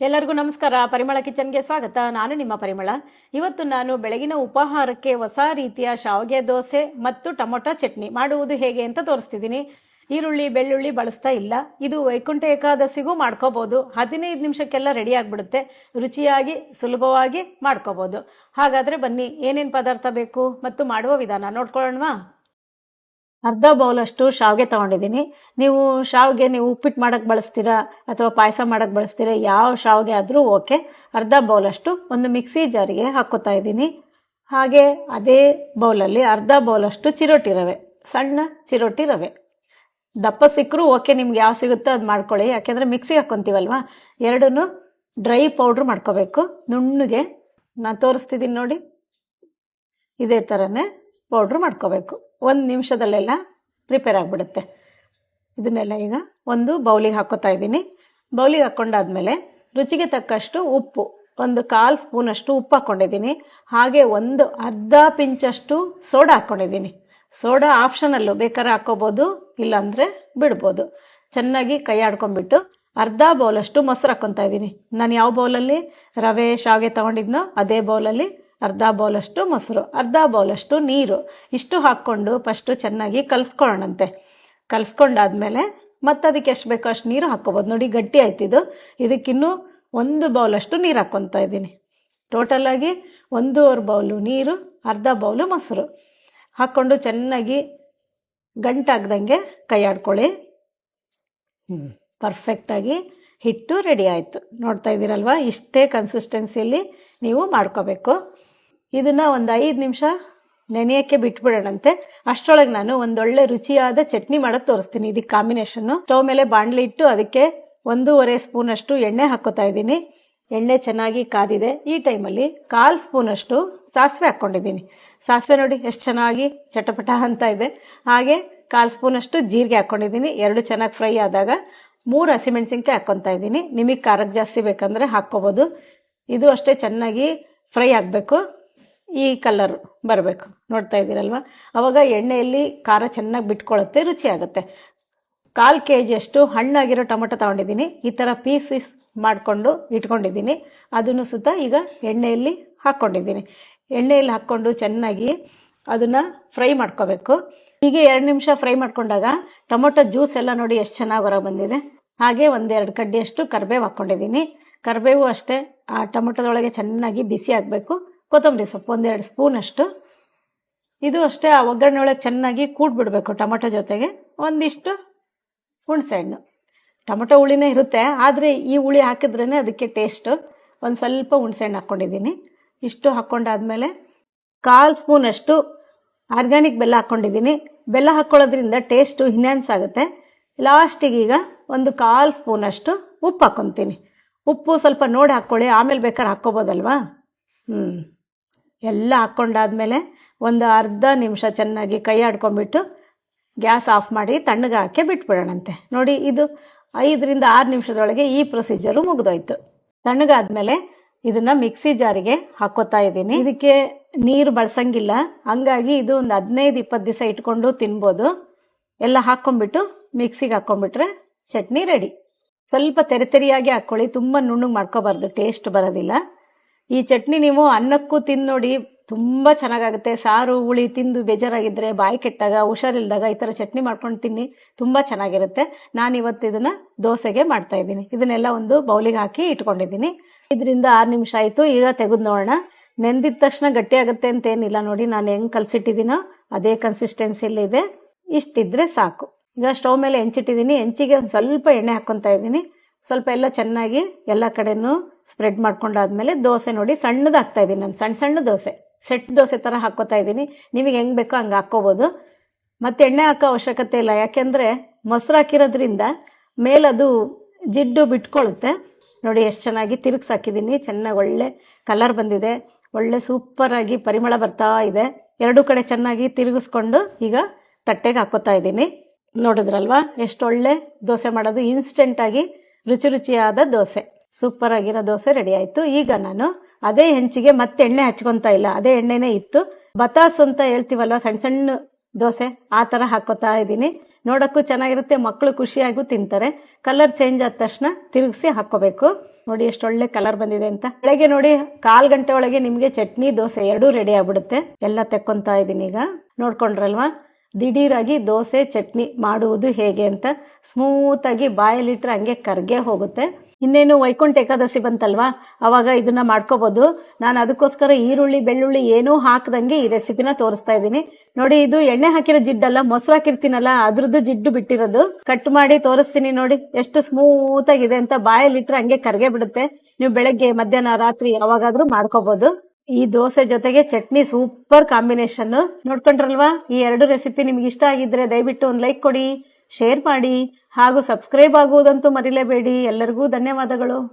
ಎಲ್ಲರಿಗೂ ನಮಸ್ಕಾರ. ಪರಿಮಳ ಕಿಚನ್ಗೆ ಸ್ವಾಗತ. ನಾನು ನಿಮ್ಮ ಪರಿಮಳ. ಇವತ್ತು ನಾನು ಬೆಳಗಿನ ಉಪಹಾರಕ್ಕೆ ಹೊಸ ರೀತಿಯ ಶಾವಿಗೆ ದೋಸೆ ಮತ್ತು ಟೊಮೊಟೊ ಚಟ್ನಿ ಮಾಡುವುದು ಹೇಗೆ ಅಂತ ತೋರಿಸ್ತಿದ್ದೀನಿ. ಈರುಳ್ಳಿ, ಬೆಳ್ಳುಳ್ಳಿ ಬಳಸ್ತಾ ಇಲ್ಲ. ಇದು ವೈಕುಂಠ ಏಕಾದಶಿಗೂ ಮಾಡ್ಕೋಬಹುದು ಹದಿನೈದು ನಿಮಿಷಕ್ಕೆಲ್ಲ ರೆಡಿ ಆಗ್ಬಿಡುತ್ತೆ. ರುಚಿಯಾಗಿ, ಸುಲಭವಾಗಿ ಮಾಡ್ಕೋಬಹುದು ಹಾಗಾದ್ರೆ ಬನ್ನಿ, ಏನೇನು ಪದಾರ್ಥ ಬೇಕು ಮತ್ತು ಮಾಡುವ ವಿಧಾನ ನೋಡ್ಕೊಳ್ಳೋಣವಾ? ಅರ್ಧ ಬೌಲಷ್ಟು ಶಾವಿಗೆ ತಗೊಂಡಿದ್ದೀನಿ. ನೀವು ಶಾವಿಗೆ ನೀವು ಉಪ್ಪಿಟ್ಟು ಮಾಡೋಕ್ಕೆ ಬಳಸ್ತೀರಾ ಅಥವಾ ಪಾಯಸ ಮಾಡೋಕ್ಕೆ ಬಳಸ್ತೀರಾ, ಯಾವ ಶಾವಿಗೆ ಆದರೂ ಓಕೆ ಅರ್ಧ ಬೌಲಷ್ಟು ಒಂದು ಮಿಕ್ಸಿ ಜಾರಿಗೆ ಹಾಕ್ಕೋತಾ ಇದ್ದೀನಿ. ಹಾಗೆ ಅದೇ ಬೌಲಲ್ಲಿ ಅರ್ಧ ಬೌಲಷ್ಟು ಚಿರೋಟಿ ರವೆ, ಸಣ್ಣ ಚಿರೋಟಿ ರವೆ. ದಪ್ಪ ಸಿಕ್ಕರೂ ಓಕೆ ನಿಮ್ಗೆ ಯಾವ ಸಿಗುತ್ತೋ ಅದು ಮಾಡ್ಕೊಳ್ಳಿ. ಯಾಕೆಂದರೆ ಮಿಕ್ಸಿಗೆ ಹಾಕ್ಕೊಂತೀವಲ್ವಾ ಎರಡನ್ನೂ ಡ್ರೈ ಪೌಡ್ರ್ ಮಾಡ್ಕೋಬೇಕು. ನುಣ್ಣಗೆ, ನಾನು ತೋರಿಸ್ತಿದ್ದೀನಿ ನೋಡಿ, ಇದೇ ಥರನೇ ಪೌಡ್ರ್ ಮಾಡ್ಕೋಬೇಕು. ಒಂದು ನಿಮಿಷದಲ್ಲೆಲ್ಲ ಪ್ರಿಪೇರ್ ಆಗಿಬಿಡುತ್ತೆ. ಇದನ್ನೆಲ್ಲ ಈಗ ಒಂದು ಬೌಲಿಗೆ ಹಾಕೋತಾ ಇದ್ದೀನಿ. ಬೌಲಿಗೆ ಹಾಕ್ಕೊಂಡಾದ್ಮೇಲೆ ರುಚಿಗೆ ತಕ್ಕಷ್ಟು ಉಪ್ಪು, ಒಂದು ಕಾಲು ಸ್ಪೂನಷ್ಟು ಉಪ್ಪು ಹಾಕ್ಕೊಂಡಿದ್ದೀನಿ ಹಾಗೆ ಒಂದು ಅರ್ಧ ಪಿಂಚಷ್ಟು ಸೋಡಾ ಹಾಕ್ಕೊಂಡಿದ್ದೀನಿ ಸೋಡಾ ಆಪ್ಷನಲ್ಲು ಬೇಕಾದ್ರೆ ಹಾಕ್ಕೋಬೋದು ಇಲ್ಲಾಂದರೆ ಬಿಡ್ಬೋದು. ಚೆನ್ನಾಗಿ ಕೈ ಆಡ್ಕೊಂಡ್ಬಿಟ್ಟು ಅರ್ಧ ಬೌಲಷ್ಟು ಮೊಸರು ಹಾಕ್ಕೊತಾ ಇದ್ದೀನಿ. ನಾನು ಯಾವ ಬೌಲಲ್ಲಿ ರವೆ, ಶಾವಿಗೆ ತಗೊಂಡಿದ್ನೋ ಅದೇ ಬೌಲಲ್ಲಿ ಅರ್ಧ ಬೌಲಷ್ಟು ಮೊಸರು, ಅರ್ಧ ಬೌಲಷ್ಟು ನೀರು. ಇಷ್ಟು ಹಾಕ್ಕೊಂಡು ಫಸ್ಟು ಚೆನ್ನಾಗಿ ಕಲಿಸ್ಕೊಳ್ಳೋಣಂತೆ. ಕಲಿಸ್ಕೊಂಡಾದ್ಮೇಲೆ ಮತ್ತೆ ಅದಕ್ಕೆ ಎಷ್ಟು ಬೇಕೋ ಅಷ್ಟು ನೀರು ಹಾಕ್ಕೋಬೋದು. ನೋಡಿ, ಗಟ್ಟಿ ಆಯ್ತಿದ್ದು ಇದಕ್ಕಿನ್ನೂ ಒಂದು ಬೌಲಷ್ಟು ನೀರು ಹಾಕ್ಕೊತಾ ಇದ್ದೀನಿ. ಟೋಟಲಾಗಿ ಒಂದೂವರೆ ಬೌಲು ನೀರು, ಅರ್ಧ ಬೌಲು ಮೊಸರು. ಹಾಕ್ಕೊಂಡು ಚೆನ್ನಾಗಿ ಗಂಟಾಗ್ದಂಗೆ ಕೈ ಆಡ್ಕೊಳ್ಳಿ. ಹ್ಞೂ ಪರ್ಫೆಕ್ಟಾಗಿ ಹಿಟ್ಟು ರೆಡಿ ಆಯಿತು. ನೋಡ್ತಾ ಇದ್ದೀರಲ್ವ? ಇಷ್ಟೇ ಕನ್ಸಿಸ್ಟೆನ್ಸಿಯಲ್ಲಿ ನೀವು ಮಾಡ್ಕೋಬೇಕು. ಇದನ್ನು ಒಂದು ಐದು ನಿಮಿಷ ನೆನೆಯೋಕ್ಕೆ ಬಿಟ್ಬಿಡೋಣಂತೆ. ಅಷ್ಟರೊಳಗೆ ನಾನು ಒಂದೊಳ್ಳೆ ರುಚಿಯಾದ ಚಟ್ನಿ ಮಾಡೋದು ತೋರಿಸ್ತೀನಿ. ಇದಕ್ಕೆ ಕಾಂಬಿನೇಷನ್ನು. ಸ್ಟವ್ ಮೇಲೆ ಬಾಣಲಿ ಇಟ್ಟು ಅದಕ್ಕೆ ಒಂದೂವರೆ ಸ್ಪೂನಷ್ಟು ಎಣ್ಣೆ ಹಾಕೋತಾ ಇದ್ದೀನಿ. ಎಣ್ಣೆ ಚೆನ್ನಾಗಿ ಕಾದಿದೆ. ಈ ಟೈಮಲ್ಲಿ ಕಾಲು ಸ್ಪೂನಷ್ಟು ಸಾಸಿವೆ ಹಾಕ್ಕೊಂಡಿದ್ದೀನಿ ಸಾಸಿವೆ ನೋಡಿ ಎಷ್ಟು ಚೆನ್ನಾಗಿ ಚಟಪಟ ಅಂತ ಇದೆ. ಹಾಗೆ ಕಾಲು ಸ್ಪೂನಷ್ಟು ಜೀರಿಗೆ ಹಾಕ್ಕೊಂಡಿದ್ದೀನಿ ಎರಡು ಚೆನ್ನಾಗಿ ಫ್ರೈ ಆದಾಗ ಮೂರು ಹಸಿಮೆಣಸಿನ್ಕಾಯಿ ಹಾಕ್ಕೊತಾ ಇದ್ದೀನಿ. ನಿಮಗೆ ಖಾರಕ್ಕೆ ಜಾಸ್ತಿ ಬೇಕಂದರೆ ಹಾಕ್ಕೋಬೋದು. ಇದು ಅಷ್ಟೇ ಚೆನ್ನಾಗಿ ಫ್ರೈ ಆಗಬೇಕು. ಈ ಕಲರ್ ಬರಬೇಕು. ನೋಡ್ತಾ ಇದ್ದೀರಲ್ವಾ? ಅವಾಗ ಎಣ್ಣೆಯಲ್ಲಿ ಖಾರ ಚೆನ್ನಾಗಿ ಬಿಟ್ಕೊಳ್ಳುತ್ತೆ ರುಚಿ ಆಗುತ್ತೆ ಕಾಲು ಕೆ ಜಿಯಷ್ಟು ಹಣ್ಣಾಗಿರೋ ಟೊಮೊಟೊ ತಗೊಂಡಿದ್ದೀನಿ. ಈ ಥರ ಪೀಸಸ್ ಮಾಡಿಕೊಂಡು ಇಟ್ಕೊಂಡಿದ್ದೀನಿ. ಅದನ್ನು ಸುತ್ತ ಈಗ ಎಣ್ಣೆಯಲ್ಲಿ ಹಾಕ್ಕೊಂಡಿದ್ದೀನಿ. ಎಣ್ಣೆಯಲ್ಲಿ ಹಾಕ್ಕೊಂಡು ಚೆನ್ನಾಗಿ ಅದನ್ನು ಫ್ರೈ ಮಾಡ್ಕೋಬೇಕು. ಹೀಗೆ ಎರಡು ನಿಮಿಷ ಫ್ರೈ ಮಾಡ್ಕೊಂಡಾಗ ಟೊಮೊಟೊ ಜ್ಯೂಸ್ ಎಲ್ಲ ನೋಡಿ ಎಷ್ಟು ಚೆನ್ನಾಗಿ ಹೊರಗೆ ಬಂದಿದೆ. ಹಾಗೆ ಒಂದೆರಡು ಕಡ್ಡಿಯಷ್ಟು ಕರಿಬೇವು ಹಾಕ್ಕೊಂಡಿದ್ದೀನಿ. ಕರಿಬೇವು ಅಷ್ಟೇ, ಆ ಟೊಮೊಟೊದೊಳಗೆ ಚೆನ್ನಾಗಿ ಬಿಸಿ ಆಗಬೇಕು. ಕೊತ್ತಂಬರಿ ಸೊಪ್ಪು ಒಂದೆರಡು ಸ್ಪೂನಷ್ಟು ಇದು ಅಷ್ಟೇ, ಆ ಒಗ್ಗರಣೆ ಒಳಗೆ ಚೆನ್ನಾಗಿ ಕೂಡ್ಬಿಡ್ಬೇಕು ಟೊಮೊಟೊ ಜೊತೆಗೆ. ಒಂದಿಷ್ಟು ಹುಣಸೆಹಣ್ಣು. ಟೊಮೊಟೊ ಹುಳಿನೇ ಇರುತ್ತೆ, ಆದರೆ ಈ ಹುಳಿ ಹಾಕಿದ್ರೇ ಅದಕ್ಕೆ ಟೇಸ್ಟು ಒಂದು ಸ್ವಲ್ಪ ಹುಣಸೆಹಣ್ಣು ಹಾಕ್ಕೊಂಡಿದ್ದೀನಿ ಇಷ್ಟು ಹಾಕ್ಕೊಂಡಾದ್ಮೇಲೆ ಕಾಲು ಸ್ಪೂನಷ್ಟು ಆರ್ಗ್ಯಾನಿಕ್ ಬೆಲ್ಲ ಹಾಕ್ಕೊಂಡಿದ್ದೀನಿ ಬೆಲ್ಲ ಹಾಕ್ಕೊಳ್ಳೋದ್ರಿಂದ ಟೇಸ್ಟು ಇನ್ಹ್ಯಾನ್ಸ್ ಆಗುತ್ತೆ. ಲಾಸ್ಟಿಗೆ ಈಗ ಒಂದು ಕಾಲು ಸ್ಪೂನಷ್ಟು ಉಪ್ಪು ಹಾಕ್ಕೊತೀನಿ ಉಪ್ಪು ಸ್ವಲ್ಪ ನೋಡಿ ಹಾಕ್ಕೊಳ್ಳಿ ಆಮೇಲೆ ಬೇಕಾದ್ರೆ ಹಾಕ್ಕೋಬೋದಲ್ವಾ? ಹ್ಞೂ ಎಲ್ಲ ಹಾಕ್ಕೊಂಡಾದ್ಮೇಲೆ ಒಂದು ಅರ್ಧ ನಿಮಿಷ ಚೆನ್ನಾಗಿ ಕೈ ಆಡ್ಕೊಂಡ್ಬಿಟ್ಟು ಗ್ಯಾಸ್ ಆಫ್ ಮಾಡಿ ತಣ್ಣಗೆ ಹಾಕಿ ಬಿಟ್ಬಿಡೋಣಂತೆ. ನೋಡಿ, ಇದು ಐದರಿಂದ ಆರು ನಿಮಿಷದೊಳಗೆ ಈ ಪ್ರೊಸೀಜರು ಮುಗಿದೋಯ್ತು. ತಣ್ಣಗಾದ್ಮೇಲೆ ಇದನ್ನು ಮಿಕ್ಸಿ ಜಾರಿಗೆ ಹಾಕೋತಾ ಇದ್ದೀನಿ. ಇದಕ್ಕೆ ನೀರು ಬಳಸಂಗಿಲ್ಲ. ಹಂಗಾಗಿ ಇದು ಒಂದು ಹದಿನೈದು, ಇಪ್ಪತ್ತು ದಿವಸ ಇಟ್ಕೊಂಡು ತಿನ್ಬೋದು. ಎಲ್ಲ ಹಾಕ್ಕೊಂಡ್ಬಿಟ್ಟು ಮಿಕ್ಸಿಗೆ ಹಾಕ್ಕೊಂಡ್ಬಿಟ್ರೆ ಚಟ್ನಿ ರೆಡಿ. ಸ್ವಲ್ಪ ತೆರೆ ತೆರೆಯಾಗಿ ಹಾಕ್ಕೊಳ್ಳಿ ತುಂಬ ನುಣ್ಣಗೆ ಮಾಡ್ಕೋಬಾರ್ದು. ಟೇಸ್ಟ್ ಬರೋದಿಲ್ಲ. ಈ ಚಟ್ನಿ ನೀವು ಅನ್ನಕ್ಕೂ ತಿಂದು ನೋಡಿ ತುಂಬ ಚೆನ್ನಾಗಾಗುತ್ತೆ. ಸಾರು, ಹುಳಿ ತಿಂದು ಬೇಜಾರಾಗಿದ್ದರೆ ಬಾಯಿ ಕೆಟ್ಟಾಗ, ಹುಷಾರಿಲ್ದಾಗ ಈ ಥರ ಚಟ್ನಿ ಮಾಡ್ಕೊಂಡು ತಿನ್ನಿ ತುಂಬ ಚೆನ್ನಾಗಿರುತ್ತೆ. ನಾನು ಇವತ್ತು ಇದನ್ನ ದೋಸೆಗೆ ಮಾಡ್ತಾ ಇದ್ದೀನಿ. ಇದನ್ನೆಲ್ಲ ಒಂದು ಬೌಲಿಗೆ ಹಾಕಿ ಇಟ್ಕೊಂಡಿದ್ದೀನಿ. ಇದರಿಂದ ಆರು ನಿಮಿಷ ಆಯಿತು. ಈಗ ತೆಗೆದು ನೋಡೋಣ. ನೆಂದಿದ ತಕ್ಷಣ ಗಟ್ಟಿ ಆಗುತ್ತೆ ಅಂತ ಏನಿಲ್ಲ ನೋಡಿ. ನಾನು ಹೆಂಗೆ ಕಲಸಿಟ್ಟಿದ್ದೀನೋ ಅದೇ ಕನ್ಸಿಸ್ಟೆನ್ಸಿಯಲ್ಲಿ ಇದೆ. ಇಷ್ಟಿದ್ರೆ ಸಾಕು. ಈಗ ಸ್ಟವ್ ಮೇಲೆ ಹೆಂಚಿಟ್ಟಿದ್ದೀನಿ. ಹೆಂಚಿಗೆ ಒಂದು ಸ್ವಲ್ಪ ಎಣ್ಣೆ ಹಾಕ್ಕೊತಾ ಇದ್ದೀನಿ. ಸ್ವಲ್ಪ ಎಲ್ಲ ಚೆನ್ನಾಗಿ ಎಲ್ಲ ಕಡೆನೂ ಸ್ಪ್ರೆಡ್ ಮಾಡ್ಕೊಂಡಾದ್ಮೇಲೆ ದೋಸೆ ನೋಡಿ ಸಣ್ಣದಾಗ್ತಾ ಇದ್ದೀನಿ ನಾನು ಸಣ್ಣ ಸಣ್ಣ ದೋಸೆ. ಸೆಟ್ ದೋಸೆ ಥರ ಹಾಕೋತಾ ಇದ್ದೀನಿ. ನಿಮಗೆ ಹೆಂಗೆ ಬೇಕೋ ಹಂಗೆ ಹಾಕ್ಕೋಬೋದು. ಮತ್ತೆ ಎಣ್ಣೆ ಹಾಕೋ ಅವಶ್ಯಕತೆ ಇಲ್ಲ. ಯಾಕೆಂದರೆ ಮೊಸರು ಹಾಕಿರೋದ್ರಿಂದ ಮೇಲದು ಜಿಡ್ಡು ಬಿಟ್ಕೊಳ್ಳುತ್ತೆ ನೋಡಿ ಎಷ್ಟು ಚೆನ್ನಾಗಿ ತಿರುಗ್ಸಿ ಹಾಕಿದ್ದೀನಿ ಚೆನ್ನಾಗಿ ಒಳ್ಳೆ ಕಲರ್ ಬಂದಿದೆ. ಒಳ್ಳೆ ಸೂಪರಾಗಿ ಪರಿಮಳ ಬರ್ತಾ ಇದೆ. ಎರಡೂ ಕಡೆ ಚೆನ್ನಾಗಿ ತಿರುಗಿಸ್ಕೊಂಡು ಈಗ ತಟ್ಟೆಗೆ ಹಾಕೋತಾ ಇದ್ದೀನಿ. ನೋಡಿದ್ರಲ್ವಾ? ಎಷ್ಟು ಒಳ್ಳೆ ದೋಸೆ ಮಾಡೋದು. ಇನ್ಸ್ಟೆಂಟಾಗಿ ರುಚಿ ರುಚಿಯಾದ ದೋಸೆ. ಸೂಪರ್ ಆಗಿರೋ ದೋಸೆ ರೆಡಿ ಆಯ್ತು. ಈಗ ನಾನು ಅದೇ ಹೆಂಚಿಗೆ ಮತ್ತೆ ಎಣ್ಣೆ ಹಚ್ಕೊತಾ ಇಲ್ಲ. ಅದೇ ಎಣ್ಣೆನೇ ಇತ್ತು. ಬತಾಸ್ ಅಂತ ಹೇಳ್ತೀವಲ್ವ ಸಣ್ಣ ಸಣ್ಣ ದೋಸೆ? ಆ ಥರ ಹಾಕೋತಾ ಇದ್ದೀನಿ. ನೋಡೋಕ್ಕೂ ಚೆನ್ನಾಗಿರುತ್ತೆ ಮಕ್ಕಳು ಖುಷಿಯಾಗೂ ತಿಂತಾರೆ. ಕಲರ್ ಚೇಂಜ್ ಆದ ತಕ್ಷಣ ತಿರುಗಿಸಿ ಹಾಕೋಬೇಕು. ನೋಡಿ ಎಷ್ಟೊಳ್ಳೆ ಕಲರ್ ಬಂದಿದೆ ಅಂತ. ಬೆಳಗ್ಗೆ ನೋಡಿ, ಕಾಲ್ ಗಂಟೆ ಒಳಗೆ ನಿಮ್ಗೆ ಚಟ್ನಿ, ದೋಸೆ ಎರಡೂ ರೆಡಿ ಆಗ್ಬಿಡುತ್ತೆ. ಎಲ್ಲ ತೆಕ್ಕೊಂತಾ ಇದೀನಿ ಈಗ. ನೋಡ್ಕೊಂಡ್ರಲ್ವಾ? ದಿಢೀರಾಗಿ ದೋಸೆ, ಚಟ್ನಿ ಮಾಡುವುದು ಹೇಗೆ ಅಂತ. ಸ್ಮೂತ್ ಆಗಿ ಬಾಯಲ್ಲಿಟ್ರೆ ಹಂಗೆ ಕರ್ಗೆ ಹೋಗುತ್ತೆ. ಇನ್ನೇನು ವೈಕುಂಠ ಏಕಾದಶಿ ಬಂತಲ್ವಾ? ಅವಾಗ ಇದನ್ನ ಮಾಡ್ಕೋಬಹುದು ನಾನು ಅದಕ್ಕೋಸ್ಕರ ಈರುಳ್ಳಿ, ಬೆಳ್ಳುಳ್ಳಿ ಏನೂ ಹಾಕದಂಗೆ ಈ ರೆಸಿಪಿನ ತೋರಿಸ್ತಾ ಇದ್ದೀನಿ. ನೋಡಿ, ಇದು ಎಣ್ಣೆ ಹಾಕಿರೋ ಜಿಡ್ಡಲ್ಲ, ಮೊಸರು ಹಾಕಿರ್ತೀನಲ್ಲ, ಅದ್ರದ್ದು ಜಿಡ್ಡು ಬಿಟ್ಟಿರೋದು. ಕಟ್ ಮಾಡಿ ತೋರಿಸ್ತೀನಿ ನೋಡಿ, ಎಷ್ಟು ಸ್ಮೂತ್ ಆಗಿದೆ ಅಂತ ಬಾಯಲ್ಲಿಟ್ರೆ ಹಂಗೆ ಕರ್ಗೆ ಬಿಡುತ್ತೆ. ನೀವು ಬೆಳಗ್ಗೆ, ಮಧ್ಯಾಹ್ನ, ರಾತ್ರಿ ಯಾವಾಗಾದ್ರೂ ಮಾಡ್ಕೋಬಹುದು ಈ ದೋಸೆ ಜೊತೆಗೆ ಚಟ್ನಿ ಸೂಪರ್ ಕಾಂಬಿನೇಷನ್ ನೋಡ್ಕೊಂಡ್ರಲ್ವಾ? ಈ ಎರಡು ರೆಸಿಪಿ ನಿಮ್ಗೆ ಇಷ್ಟ ಆಗಿದ್ರೆ ದಯವಿಟ್ಟು ಒಂದು ಲೈಕ್ ಕೊಡಿ. ಶೇರ್ ಮಾಡಿ ಹಾಗೂ ಸಬ್ಸ್ಕ್ರೈಬ್ ಆಗುವುದಂತೂ ಮರಿಲೇಬೇಡಿ. ಎಲ್ಲರಿಗೂ ಧನ್ಯವಾದಗಳು.